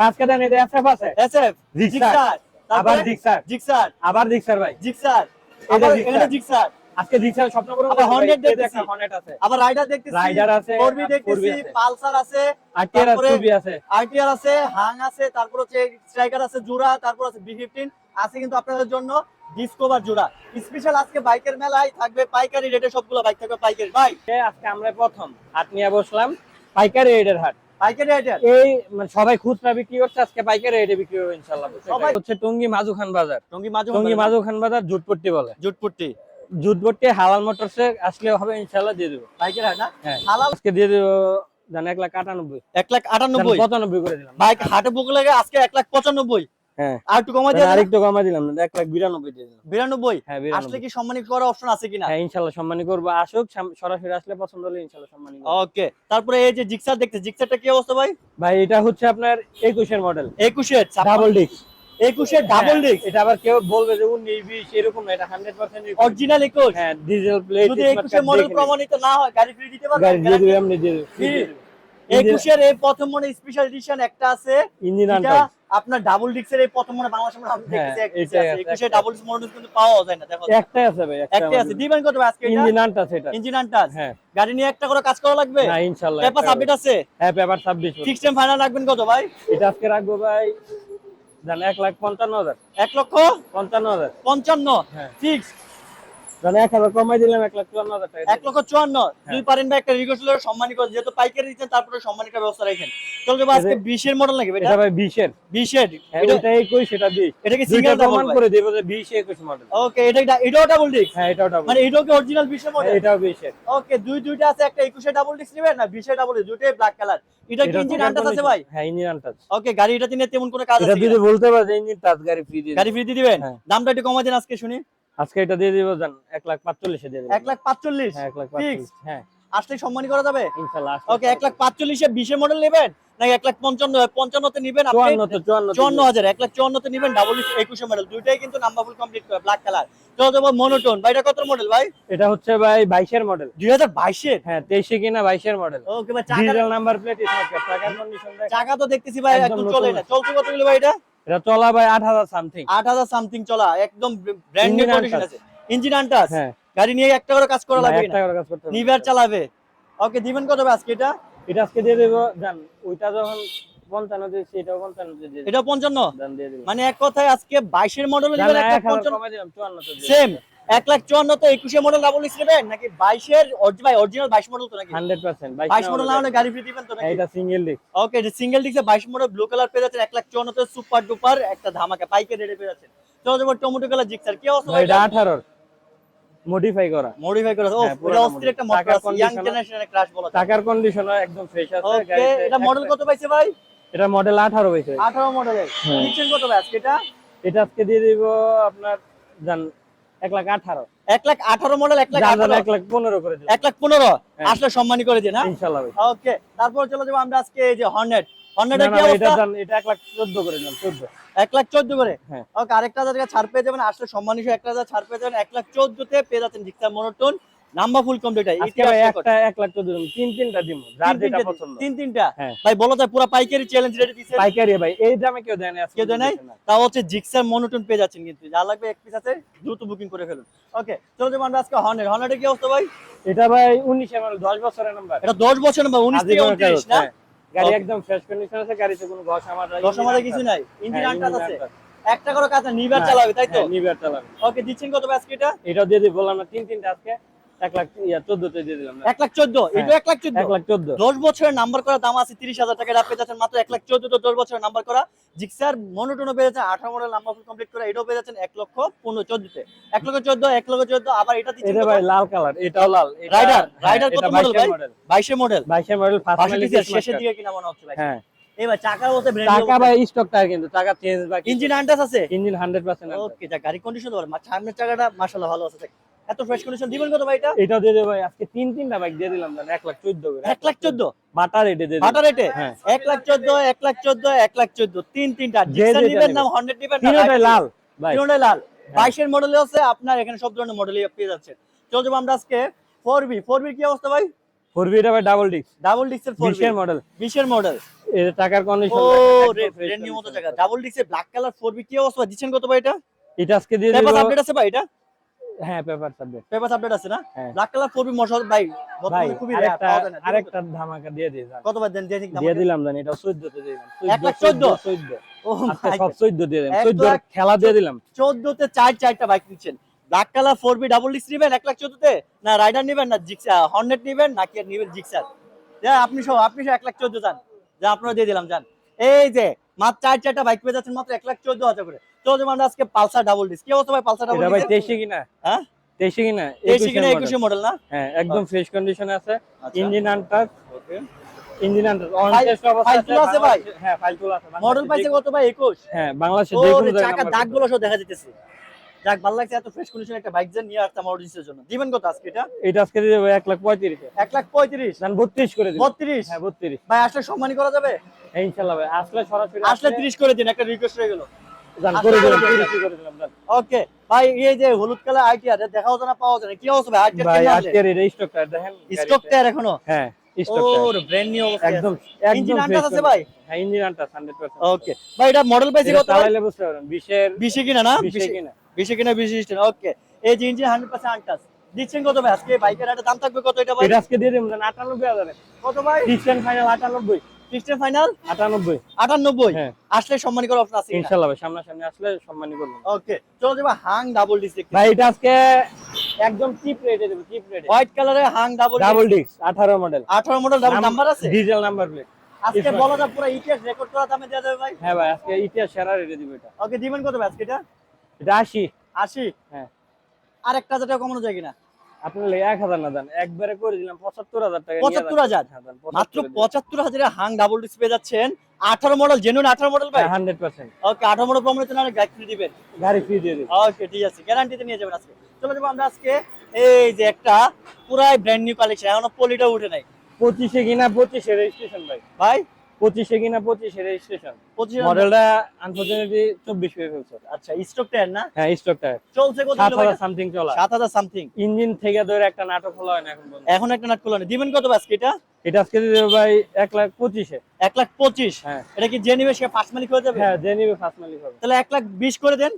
SF আছে। SF Gixxer. আবার Gixxer Gixxer আবার জিক্সার ভাই। জিক্সার আবার জিক্সার। এখানে জিক্সার আজকে জিক্সার স্বপ্ন আবার Hornet দেখতেছি। হর্নেট আছে। আবার রাইডার দেখতেছি। Rider আছে, ফোরবি দেখতেছি পালসার আছে আরটিআর আছে। আছে আরটিআর আছে হাং আছে তারপর হচ্ছে স্ট্রাইকার আছে জোড়া তারপর আছে বি ফিফটিন আছে কিন্তু আপনাদের জন্য ডিসকভার জোড়া স্পেশাল আজকে বাইকের মেলায় থাকবে পাইকারি রেটে সবগুলো বাইক থাকবে পাইকারি। ভাই। আজকে আমরা প্রথম হাট নিয়ে বসলাম পাইকারি রেটের হাট। পাইকারি রেটে এই মানে সবাই খুচরা বিক্রি করছে আজকে পাইকারি রেটে বিক্রি হবে ইনশাআল্লাহ। সবাই- সবাই হচ্ছে টঙ্গি মাজু বাজার। টঙ্গি মাঝে টঙ্গি মাজু বাজার জুটপট্টি বলে। জুটপট্টি। জুটপট্টি হালাল মোটরসে আসলে হবে ইনশাআল্লাহ দিয়ে দেবো। পাইকারি না? হ্যাঁ। হালাল আজকে দিয়ে দেবো জান এক লাখ আটানব্বই। এক লাখ আটানব্বই? পঁচানব্বই করে দিলাম। বাইক হাটে বুক আজকে এক লাখ পঁচানব্বই। হ্যাঁ। আর একটু দিয়ে আরেকটু কমা দিলাম না এক লাখ বিরানব্বই দিয়ে দিলাম। বিরানব্বই? হ্যাঁ আসলে কি সম্মানিত করার অপশন আছে কিনা? হ্যাঁ সম্মানী করব। আসুক সরাসরি আসলে পছন্দ হলে ইনশাল্লাহ সম্মানী করব। ওকে তারপরে এই যে জিক্সার দেখতে জিক্সারটা কি অবস্থা ভাই? ভাই এটা হচ্ছে আপনার একুশের মডেল একুশের ডাবল ডিস্ক একুশের ডাবল ডিস্ক এটা আবার কেউ বলবে যে উনিশ বিশ এরকম না এটা হান্ড্রেড পার্সেন্ট অরিজিনাল একুশ? হ্যাঁ ডিজেল প্লেট যদি একুশের মডেল প্রমাণিত না হয় গাড়ি ফ্রি দিতে গাড়ি দিয়ে পারবেন দিবে এমনি দিয়ে দিবে Free? একুশের এই প্রথম মনে স্পেশাল এডিশন একটা আছে। ইঞ্জিন আপনার ডাবল ডিস্কের এই প্রথম মনে বাংলাদেশে মনে হয় একুশের একটা। ডাবল ডিস্ক মডেল কিন্তু পাওয়া যায় না দেখো। একটাই আছে ভাই একটাই আছে। দিবেন কত আজকে ইঞ্জিন আনটাচ এটা। ইঞ্জিন হ্যাঁ। গাড়ি নিয়ে একটা করে কাজ করা লাগবে? না ইনশাআল্লাহ পেপার সাবমিট আছে? হ্যাঁ পেপার ছাব্বিশ ফিক্সড টাইম ফাইনাল রাখবেন কত ভাই? এটা আজকে রাখব ভাই জান এক লাখ পঞ্চান্ন হাজার। এক লক্ষ পঞ্চান্ন হাজার। পঞ্চান্ন। হ্যাঁ। জান এক হাজার কমাই দিলাম এক লাখ চুয়ান্ন হাজার টাকা এক লক্ষ চুয়ান্ন। হ্যাঁ। পারেন ভাই একটা রিকোয়েস্ট হলো সম্মানী করে যেহেতু পাইকারি দিচ্ছেন তারপরে সম্মানিত ব্যবস্থা রাখেন। চলো যাব আজকে এটা- বিশের মডেল নাকি এটা এটা ভাই বিশের। বিশের। হ্যাঁ একুশ সেটা বিশ। এটা সিঙ্গেল প্রমাণ করে দেবো যে বিশ একুশ মডেল ওকে এটা এটা- এটাও ডাবল ডিস্ক হ্যাঁ এটাও ডাবল মানে এটাও কি অরিজিনাল বিশের মডেল এটাও বিশের। ওকে দুই দুইটা আছে একটা একুশে ডাবল ডিস্ক নেবেন না বিশে ডাবল ডিস্ক দুইটাই ব্ল্যাক কালার এটা কি এটা ইঞ্জিন আনটাস আছে ভাই? হ্যাঁ ইঞ্জিন ওকে গাড়ি এটা নিয়ে তেমন কোনো কাজ এটা যদি বলতে পারে ইঞ্জিন টাচ গাড়ি ফ্রি দিয়ে গাড়ি ফ্রি দিয়ে দিবেন। দামটা একটু কমাই দেন আজকে শুনি। আজকে এটা দিয়ে দিব জান এক লাখ পাঁচচল্লিশে দিয়ে দিবেন এক লাখ পাঁচচল্লিশ? হ্যাঁ এক লাখ Fix? পাঁচচল্লিশ হ্যাঁ। আসলে সম্মানী করা যাবে? ইনশাল্লাহ ওকে এক লাখ পাঁচচল্লিশে বিশে মডেল নেবেন নাকি এক লাখ পঞ্চান্ন পঞ্চান্নতে নিবেন? আপনি চুয়ান্ন তো চুয়ান্ন চুয়ান্ন হাজার এক লাখ চুয়ান্নতে নিবেন ডাবল একুশে মডেল দুইটাই কিন্তু নাম্বার ফুল কমপ্লিট করে ব্ল্যাক কালার চলো যাব মনোটোন ভাই এটা কত মডেল ভাই? এটা হচ্ছে ভাই বাইশের মডেল দুই হাজার বাইশের? হ্যাঁ তেইশে কিনা বাইশের মডেল ওকে ভাই চাকা নাম্বার প্লেট স্মার্ট টাকার কন্ডিশন চাকা তো দেখতেছি ভাই একদম চলে না। চলছে কত ভাই এটা? এটা চলা ভাই আট হাজার সামথিং আট হাজার সামথিং চলা একদম ব্র্যান্ড নিউ কন্ডিশন আছে। ইঞ্জিন আনটাস হ্যাঁ। গাড়ি নিয়ে একটা করে কাজ করা লাগবে একটা করে কাজ করতে হবে। নিবার চালাবে। ওকে দিবেন কত হবে আজকে এটা? এটা আজকে দিয়ে দেবো জান ওইটা যখন পঞ্চান্ন দিয়েছি এটাও পঞ্চান্ন দিয়ে দিবো। এটা পঞ্চান্ন? জান দিয়ে দিবো। মানে এক কথায় আজকে বাইশের মডেল জান, নেবেন এক লাখ এক হাজার পঞ্চান্ন কমাই দিলাম, চুয়ান্ন তো দিয়ে সেম এক লাখ চুয়ান্ন তো একুশে মডেল ডাবল নেবেন নাকি বাইশের ভাই অরিজিনাল বাইশ মডেল তো নাকি? 100% বাইশ মডেল না হলে গাড়ি ফ্রি দিবেন তো নাকি? এটা সিঙ্গেল ডিস্ক ওকে এটা সিঙ্গেল ডিক্সে বাইশ মডেল ব্লু কালার পেয়ে যাচ্ছেন এক লাখ চুয়ান্ন তো সুপার ডুপার একটা ধামাকা পাইকে রেটে পেয়ে যাচ্ছেন। চলো যাব টমেটো কালার জিক্সার কি অবস্থা এটা 18 মডিফাই করা। মডিফাই করা ও হ্যাঁ, এটা অস্থির একটা। মোটর ইয়াং জেনারেশনের ক্রাশ বলা টাকার কন্ডিশন একদম ফ্রেশ আছে ওকে এটা মডেল কত পাইছে ভাই? এটা মডেল 18 হইছে 18 মডেলের হ্যাঁ। নিচ্ছেন কত ভাই আজকে এটা? এটা আজকে দিয়ে দিব আপনার জান 1 লাখ 18 এক লাখ আঠারো মডেল এক লাখ জান জান আঠারো। 1 লাখ 15 করে এক লাখ পনেরো? হ্যাঁ। আসলে সম্মানী করে দিন হ্যাঁ? ওকে তারপর চলে যাব আমরা আজকে এই যে হর্নেট না, হর্নেটের কি এটা অবস্থা? এটা 1 লাখ 14 করে 14 এক লাখ চোদ্দ করে? হ্যাঁ। ওকে আরেকটা ছাড় পেয়ে যাবেন আসলে সম্মানিত একটা ছাড় পেয়ে যাবেন এক লাখ চোদ্দতে পেয়ে যাচ্ছেন মনোটোন নাম্বার ফুল কমপ্লিট ভাই একটা 1 লাখ 14 দিলাম তিন তিনটা দিব যার যেটা পছন্দ। তিন তিনটা? হ্যাঁ। ভাই বলো যায় পুরো পাইকারি চ্যালেঞ্জ পাইকারি ভাই এই দামে কেউ দেয় না আজকে দেয় না। তাও হচ্ছে জিক্সার মনোটোন পেয়ে যাচ্ছেন কিন্তু। যা লাগবে এক পিস আছে দ্রুত বুকিং করে ফেলুন। ওকে চলো যাব আমরা আজকে কি অবস্থা ভাই? এটা ভাই 19 এর 10 বছরের নাম্বার এটা দশ বছর না উনিশ থেকে আজীবন উনত্রিশ কাগজ, না? হ্যাঁ। গাড়ি একদম ফ্রেশ কন্ডিশন আছে গাড়িতে কোনো ঘষ আমার দশ আমাদের কিছু নাই। ইঞ্জিন হ্যাঁ, আনটাস আছে। একটা করে কাজ নিবার হ্যাঁ, চালাবে তাই তো? নিবার চালাবে। ওকে দিচ্ছেন কত আজকে এটা? এটাও দিয়ে দিই বললাম না তিন তিনটা আজকে। এক লাখ চোদ্দতে দিয়ে দিলাম এক লাখ চোদ্দ হ্যাঁ। এটা এক লাখ চোদ্দ। এক লাখ চোদ্দ। দশ বছরের নাম্বার করা দাম আছে তিরিশ হাজার টাকা এটা যাচ্ছেন মাত্র এক লাখ চোদ্দ তো দশ বছরের নাম্বার করা জিক্সার মনোটোনো পেয়ে যাচ্ছেন আঠারো মডেল নাম্বার কমপ্লিট করে এটাও পেয়ে যাচ্ছেন এক লক্ষ পনেরো চোদ্দতে। এক লক্ষ চোদ্দ এক লক্ষ চোদ্দ আবার এটা এটা ভাই লাল কালার এটাও লাল এটা- Rider, কত এটা model 22 ভাই? model বাইশে মডেল 22 মডেল শেষের দিকে কিনা মনে হচ্ছে ভাই। হ্যাঁ। এবার চাকার মধ্যে টাকা ভাই স্টক টাকা কিন্তু চেঞ্জ বাকি ইঞ্জিন আন্টাস আছে? ইঞ্জিন 100% ওকে যা গাড়ি কন্ডিশন ভালো। সামনের চাকাটা মাশাআল্লাহ ভালো আছে। এত ফ্রেশ কন্ডিশন দিবেন কত ভাই এটা? এটাও দিয়ে ভাই আজকে তিন তিনটা বাইক দিয়ে দিলাম জান 1 লাখ 14 করে। এক লাখ চোদ্দ? বাটার রেটে দিয়ে বাটা রেটে হ্যাঁ। এক লাখ চোদ্দ এক লাখ চোদ্দ এক লাখ চোদ্দ তিন তিনটা। জিক্সার নিবেন নেবে। না হান্ড্রেড নিবেন না Rider লাল ভাই তিনটাই লাল। বাইশের মডেলে আছে আপনার এখানে সব ধরনের মডেলই পেয়ে যাচ্ছেন। চল যাব আমরা আজকে ফোর বি ফোর বি কি অবস্থা ভাই? 4V এটা ভাই ডাবল ডিস্ক ডাবল ডিক্সের ফোর 20 এর মডেল বিশের মডেল এর টাকার কন্ডিশন ও রে ব্র্যান্ড নিউ মতো জায়গা ডাবল ডিক্সের ব্ল্যাক কালার 4B কি অবস্থা? দিচ্ছেন কত ভাই এটা? এটা আজকে দিয়ে দিব। আপডেট আছে ভাই এটা? হ্যাঁ পেপার সাবজেক্ট পেপার আপডেট আছে না? হ্যাঁ। ব্ল্যাক কালার 4B মশাল ভাই খুবই আরেকটা ধামাকা দিয়ে দিই জান। কত দেন দিয়ে দিয়ে দিলাম জানি এটা 14 তে দিলাম। এক লাখ চোদ্দ? 14 ও সব 14 দিয়ে দিলাম। 14 খেলা দিয়ে দিলাম। 14 তে চার চারটা বাইক নিচ্ছেন। ব্ল্যাক কালার 4B ডাবল ডিক্স নেবেন 1 লাখ 14 তে? না রাইডার নেবেন না জিক্সার হর্নেট নেবেন নাকি আর নেবেন জিক্সার যা আপনি সব আপনি সব 1 লাখ 14 জান যা আপনারা দিয়ে দিলাম জান এই যে মাত্র চার চারটা বাইক পেয়ে যাচ্ছেন মাত্র 1 লাখ 14 হাজার করে। তো যে আজকে পালসার ডাবল কি অবস্থা ভাই পালসার ডাবল ভাই ডিক্স 23 কিনা? হ্যাঁ? 23 কিনা? তেইশে 21 কিনা এর একুশে মডেল না? হ্যাঁ একদম ফ্রেশ কন্ডিশনে আছে। আচ্ছা। Engine untouched okay engine untouched on test অবস্থা ফাইল আছে ভাই? হ্যাঁ ফাইল তোলা আছে মডেল পাইছে কত ভাই? 21 হ্যাঁ বাংলাদেশে ও যে কোনো জায়গায় চাকার দাগগুলো সব দেখা যাইতেছে যাক ভালো লাগছে এত ফ্রেশ কন্ডিশন একটা বাইক যে নিয়ে আসতাম অডিয়েন্সের জন্য। দিবেন কত আজকে এটা? এটা আজকে দেবো এক লাখ পঁয়ত্রিশ। এক লাখ পঁয়ত্রিশ? জান বত্রিশ করে দিন বত্রিশ? হ্যাঁ বত্রিশ। ভাই আসলে সম্মানী করা যাবে? হ্যাঁ ইনশাল্লাহ ভাই। আসলে সরাসরি আসলে ত্রিশ করে দিন একটা রিকোয়েস্ট হয়ে গেল। দিন। 30 করে দিলাম জান ওকে ভাই এই যে হলুদ কালার আইটিআর দেখা হতো পাওয়া যায় কি অবস্থা ভাই? আইটিআর ভাই কেমন আজকের এটা স্টকটা দেখেন স্টক টায়ার এখনও? হ্যাঁ ও স্টকটা ব্র্যান্ড নিউ অবস্থা। একদম ইঞ্জিন একদম আছে ভাই? হ্যাঁ ইঞ্জিন আনটাচ 100% ওকে। ভাই এটা মডেল পাইছে কত ভাই? বুঝতে 20 এর কিনা না? 20 কিনা। বিশে কিনা বিশে স্টেন ওকে। এই যে ইঞ্জিন হান্ড্রেড পার্সেন্ট আন্টাস দিচ্ছেন কত ভাই? আজকে বাইকের একটা দাম থাকবে কত এটা ভাই? আজকে দিয়ে জান 98000 কত ভাই? ডিসটেন্স ফাইনাল 98 সিস্টেম ফাইনাল 98 আটানব্বই? হ্যাঁ। আসলে সম্মানী করার অপশন আছে ইনশাআল্লাহ ভাই সামনাসামনি আসলে সম্মানই করব ওকে চলো যাব হাং ডাবল ডিস্ক ভাই এটা আজকে একদম চিপ রেটে দেব চিপ রেটে হোয়াইট কালারে Hang double double disc 18 model 18 model double number আছে? ডিজেল নাম্বার প্লেট আজকে বলা যায় পুরো ইতিহাস রেকর্ড করা দামে যাবে ভাই। হ্যাঁ ভাই আজকে ইতিহাস সেরা রেটে দিব এটা। ওকে দিবেন কত ভাই আজকে এটা? এটা 80 80 হ্যাঁ। আর একটা টাকা কমানো যায় কিনা? লেগে 1000 না দেন একবারে করে দিলাম 75000 টাকা নিয়ে যান। 75000 হ্যাঁ, মাত্র 75 দিন। পঁচাত্তর হাজারে হাং ডাবল যাচ্ছেন। আঠারো মডেল জেনুইন আঠারো মডেল ভাই? 100% ওকে আঠারো মডেল ফ্রি দিবেন। গাড়ি ফ্রি দিয়ে দিই ওকে ঠিক আছে গ্যারান্টিতে নিয়ে যাবেন আজকে। চলো যাব আমরা আজকে এই যে একটা পুরাই ব্র্যান্ড নিউ কালেকশন এখনও পলিটা উঠে নাই। 25 এ কিনা 25 এর রেজিস্ট্রেশন ভাই। ভাই 25 এ কিনা 25 এর রেজিস্ট্রেশন পঁচিশ মডেলটা আনফরচুনেটলি 24 পেয়ে ফেলছে। আচ্ছা স্টক টায়ার না? হ্যাঁ স্টকটা চলছে কত 7000 সামথিং চলা। সাত হাজার সামথিং ইঞ্জিন থেকে ধরে একটা নাটক হলো হয় না এখন এখন একটা নাট দিবেন কত এটা? এটা আজকে ভাই 1 লাখ 25 এ এক লাখ পঁচিশ? হ্যাঁ। এটা কি যে নিবে সে ফার্স্ট মালিক হয়ে যাবে? হ্যাঁ যে নিবে ফার্স্ট মালিক হবে। তাহলে এক লাখ বিশ করে দেন।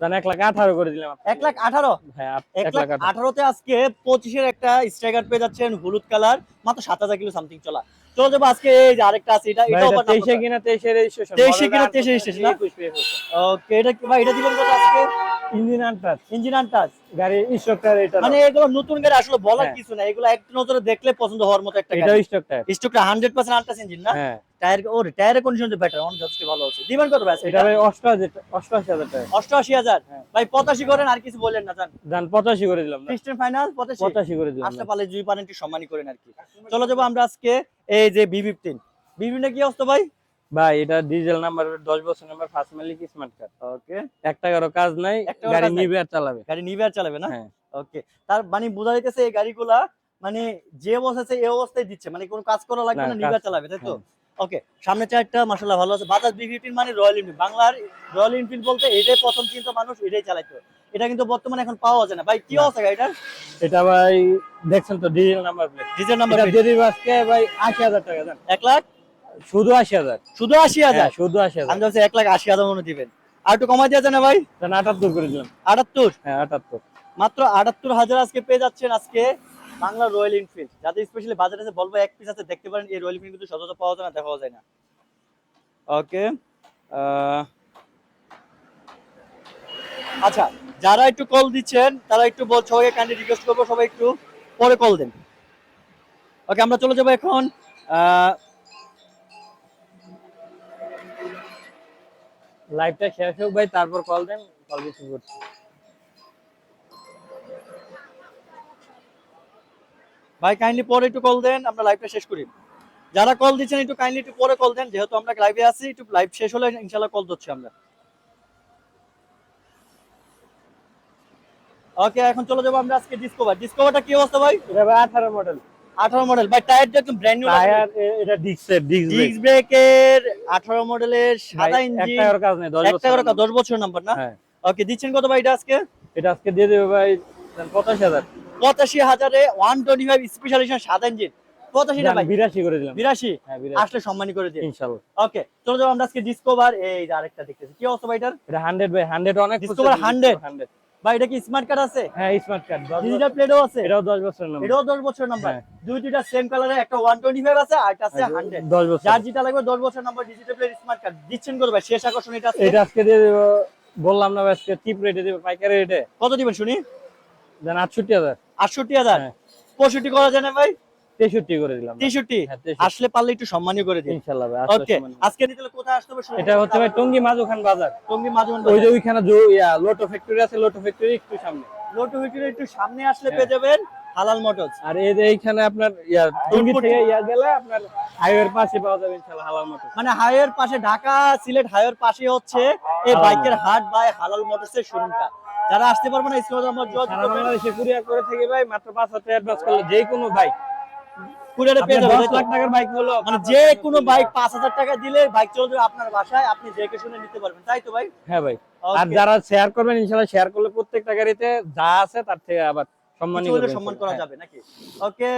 জান 1 লাখ 18 করে দিলাম এক লাখ আঠারো? হ্যাঁ এক লাখ লাখ 18 আঠারোতে আজকে পঁচিশের একটা স্ট্রাইকার পেয়ে যাচ্ছেন হলুদ কালার। মাত্র সাত হাজার কিলো সামথিং চলা। চলো যাব আজকে এই যে আরেকটা আছে এটা এটা 23 এ কিনা 23 এর রেজিস্ট্রেশন 23 এ কিনা 23 এর registration, না? 21 পেয়ে ফেলছে ওকে এটা কি ভাই এটা দিবেন কত আজকে? Engine untouched. Engine untouched. গাড়ি স্টকটা এটা মানে এগুলো নতুন গাড়ি আসলে বলার হ্যাঁ। কিছু না এগুলো এক নজরে দেখলে পছন্দ হওয়ার মতো একটা গাড়ি। স্টকটা স্টকটা হান্ড্রেড পার্সেন্ট আনটাচ ইঞ্জিন না? টায়ার ও টায়ারের কন্ডিশন তো বেটার অনেক যথেষ্ট ভালো আছে। দিবেন কত ভাই এটা ভাই 88 88000 টাকা। অষ্টআশি হাজার? হ্যাঁ। ভাই পঁচাশি করেন আর কিছু বললেন না জান। জান 85 করে দিলাম না। ফিক্সড ফাইনাল পঁচাশি? 85 করে দিলাম আসলে পালে দুই পারেন একটু সম্মানই করেন আর কি। চলো যাব আমরা আজকে এই যে বি ফিফটিন বি কি অবস্থা ভাই? ভাই এটা ডিজেল নাম্বার 10 বছর নাম্বার ফার্স্ট মালিক স্মার্ট কার্ড ওকে এক টাকারও কাজ নাই গাড়ি নিবে আর চালাবে। গাড়ি নিবে আর চালাবে না? হ্যাঁ। ওকে তার মানে বোঝা যাইতেছে এই গাড়িগুলা মানে যে অবস্থা আছে এই অবস্থায় দিচ্ছে মানে কোনো কাজ করা লাগবে না, নিবে আর চালাবে তাই তো? হ্যাঁ। ওকে সামনে চারটা মাসাল্লাহ ভালো আছে। বাজাজ বি ফিফটিন মানে রয়্যাল এনফিল্ড বাংলার রয়্যাল এনফিল্ড বলতে এটাই প্রথম চিন্তা মানুষ এটাই চালাইতো এটা কিন্তু বর্তমানে এখন পাওয়া যায় না। ভাই কি। অবস্থা গাড়িটার এটা ভাই দেখছেন তো digital number plate digital number এটা দিবে আজকে ভাই 80000 টাকা জান এক লাখ? শুধু 80000 শুধু আশি হাজার? হ্যাঁ শুধু 80000 আমি ভাবছি এক লাখ আশি হাজার মনে দিবেন। আর একটু কমাই দেওয়া যায় না ভাই? জান 78 করে দিলাম। আটাত্তর? হ্যাঁ 78 মাত্র আটাত্তর হাজার আজকে পেয়ে যাচ্ছেন আজকে বাংলা রয়্যাল এনফিল্ড। যাতে স্পেশালি বাজারে আছে বলব এক পিস আছে দেখতে পারেন এই রয়্যাল এনফিল্ড কিন্তু সচরাচর পাওয়া যায় না দেখা যায় না। ওকে আচ্ছা যারা একটু কল দিচ্ছেন, তারা একটু বল, সবাইকে কাইন্ডলি রিকোয়েস্ট করব, সবাই একটু পরে কল দেন। ওকে আমরা চলে যাব এখন লাইভটা শেষ হোক ভাই, তারপর কল দেন কল রিসিভ করছি। ভাই কাইন্ডলি পরে একটু কল দেন, আমরা লাইভটা শেষ করি। যারা কল দিচ্ছেন, একটু কাইন্ডলি একটু পরে কল দেন, যেহেতু আমরা লাইভে আছি, একটু লাইভ শেষ হলে ইনশাল্লাহ কল দিচ্ছি আমরা। ওকে এখন চলে যাব আমরা আজকে ডিসকভার ডিসকভারটা কি অবস্থা ভাই? এটা ভাই 18 মডেল আঠারো মডেল ভাই টায়ারটা একদম ব্র্যান্ড নিউ টায়ার এটা ডিক্সের ডিক্স ব্রেক ব্রেকের আঠারো মডেলের সাদা ভাই ইঞ্জিন টাকার কাজ নেই 10 এক বছর টাকার দশ বছর নাম্বার না? হ্যাঁ। ওকে দিচ্ছেন কত ভাই এটা আজকে? এটা আজকে দিয়ে দেবে ভাই জান 85000 পঁচাশি হাজারে ওয়ান টোয়েন্টি ফাইভ স্পেশাল সাদা ইঞ্জিন পঁচাশিটা জান, বাইক বিরাশি করে দিলাম। বিরাশি? হ্যাঁ বিরাশি। আসলে সম্মানী করে দিন ইনশাল্লাহ। ওকে চলো যাব আমরা আজকে ডিসকভার এই আরেকটা দেখতেছি। কি অবস্থা ভাইটার এটা হান্ড্রেড বাই হান্ড্রেড অনেক Discover 100? হান্ড্রেড ভাই এটা কি স্মার্ট কার্ড আছে? হ্যাঁ স্মার্ট কার্ড ডিজিটাল প্লেটও আছে? এটাও দশ বছর নাম্বার এটাও 10 বছরের নাম্বার হ্যাঁ। দুই দুইটা সেম কালারে একটা ওয়ান টোয়েন্টি ফাইভ আছে আর একটা আছে হান্ড্রেড দশ বছর। যার যেটা লাগবে দশ বছর number digital plate smart card দিচ্ছেন করবে শেষ আকর্ষণ এটা আছে? এটা আজকে দিয়ে দেবো বললাম না ভাই, আজকে চিপ রেটে দেবে পাইকারি রেটে কত দিবেন শুনি? দেন আটষট্টি হাজার। আটষট্টি হাজার। হ্যাঁ। পঁয়ষট্টি করা যায় না ভাই? তেষট্টি করে দিলাম তেষট্টি? হ্যাঁ, 63 আসলে পারলে একটু সম্মানীয় করে দিন। ইনশাল্লাহ ওকে আজকে নিতে কোথায় আসতে হবে এটা হচ্ছে ভাই টঙ্গি মাজুখান বাজার। টঙ্গী মাঝুন ওই যে ওইখানে যে ইয়া লোটো ফ্যাক্টরি আছে লোটো ফ্যাক্টরি একটু সামনে। লোটো ভিক্টরি একটু সামনে আসলে হ্যাঁ। পেয়ে যাবেন হালাল মোটরস। আর এই যে এইখানে আপনার ইয়া টঙ্গি থেকে ইয়া গেলে আপনার হাইওয়ের পাশে পাওয়া যাবে ইনশাল্লাহ হালাল মতো মানে হাইওয়ের পাশে ঢাকা সিলেট হাইওয়ের পাশে হচ্ছে এই বাইকের হাট বাই হালাল মোটরস এর শোরুমটা। যারা আসতে পারবে না সারা বাংলাদেশে কুরিয়ার করে থেকে ভাই মাত্র পাঁচ হাজার টাকা অ্যাডভান্স করলে যে কোনো বাইক কুরিয়ারে পেয়ে যাবেন দশ লাখ টাকার বাইক হলো মানে যে কোনো বাইক পাঁচ হাজার টাকা দিলে বাইক চলে যাবে আপনার বাসায় আপনি দেখে শুনে নিতে পারবেন তাই তো ভাই? হ্যাঁ ভাই। আর যারা শেয়ার করবেন ইনশাল্লাহ শেয়ার করলে প্রত্যেকটা গাড়িতে যা আছে তার থেকে আবার সম্মানী কিছু হলে করবেন সম্মান করা হ্যাঁ। যাবে নাকি? ওকে